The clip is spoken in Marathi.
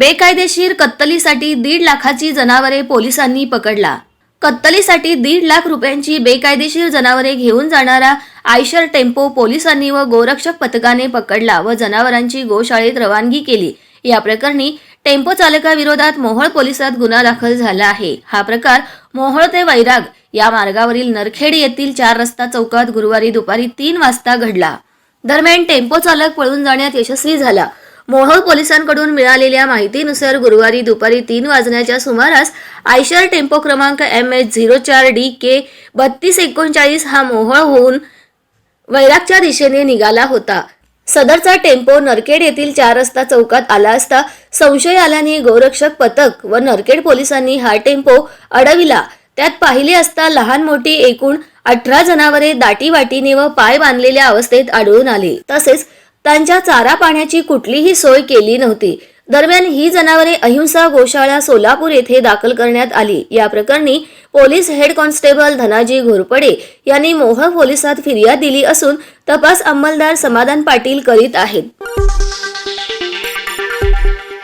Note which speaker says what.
Speaker 1: बेकायदेशीर कत्तलीसाठी दीड लाखाची जनावरे पोलिसांनी पकडला. कत्तलीसाठी दीड लाख रुपयांची बेकायदेशीर जनावरे घेऊन जाणारा आयशर टेम्पो पोलिसांनी व गोरक्षक पथकाने पकडला व जनावरांची गोशाळेत रवानगी केली. या प्रकरणी टेम्पो चालकाविरोधात मोहोळ पोलिसात गुन्हा दाखल झाला आहे. हा प्रकार मोहोळ ते वैराग या मार्गावरील नरखेड येथील चार रस्ता चौकात गुरुवारी दुपारी तीन वाजता घडला. दरम्यान टेम्पो चालक पळून जाण्यात यशस्वी झाला. मोहोळ पोलिसांकडून मिळालेल्या माहितीनुसार गुरुवारी दुपारी तीन वाजण्याच्या सुमारास आयशर टेम्पो क्रमांक एम एच झिरो चार डी के बत्तीस एकोणचाळीस हा मोहोळ होऊन वैरागच्या दिशेने निघाला होता. सदरचा टेम्पो नरकेड येथील चार रस्ता चौकात आला असता संशय आल्याने गोरक्षक पथक व नरकेड पोलिसांनी हा टेम्पो अडविला. त्यात पाहिले असता लहान मोठी एकूण अठरा जनावरे दाटीवाटीने व पाय बांधलेल्या अवस्थेत आढळून आली. तसेच त्यांच्या चारा पाण्याची कुठलीही सोय केली नव्हती. दरम्यान ही जनावरे अहिंसा गोशाळा सोलापूर येथे दाखल करण्यात आली. या प्रकरणी police head constable Dhanaji Ghorpade यांनी मोह पोलिसात फिर्याद दिली असून तपास अंमलदार समाधान पाटील करीत आहेत.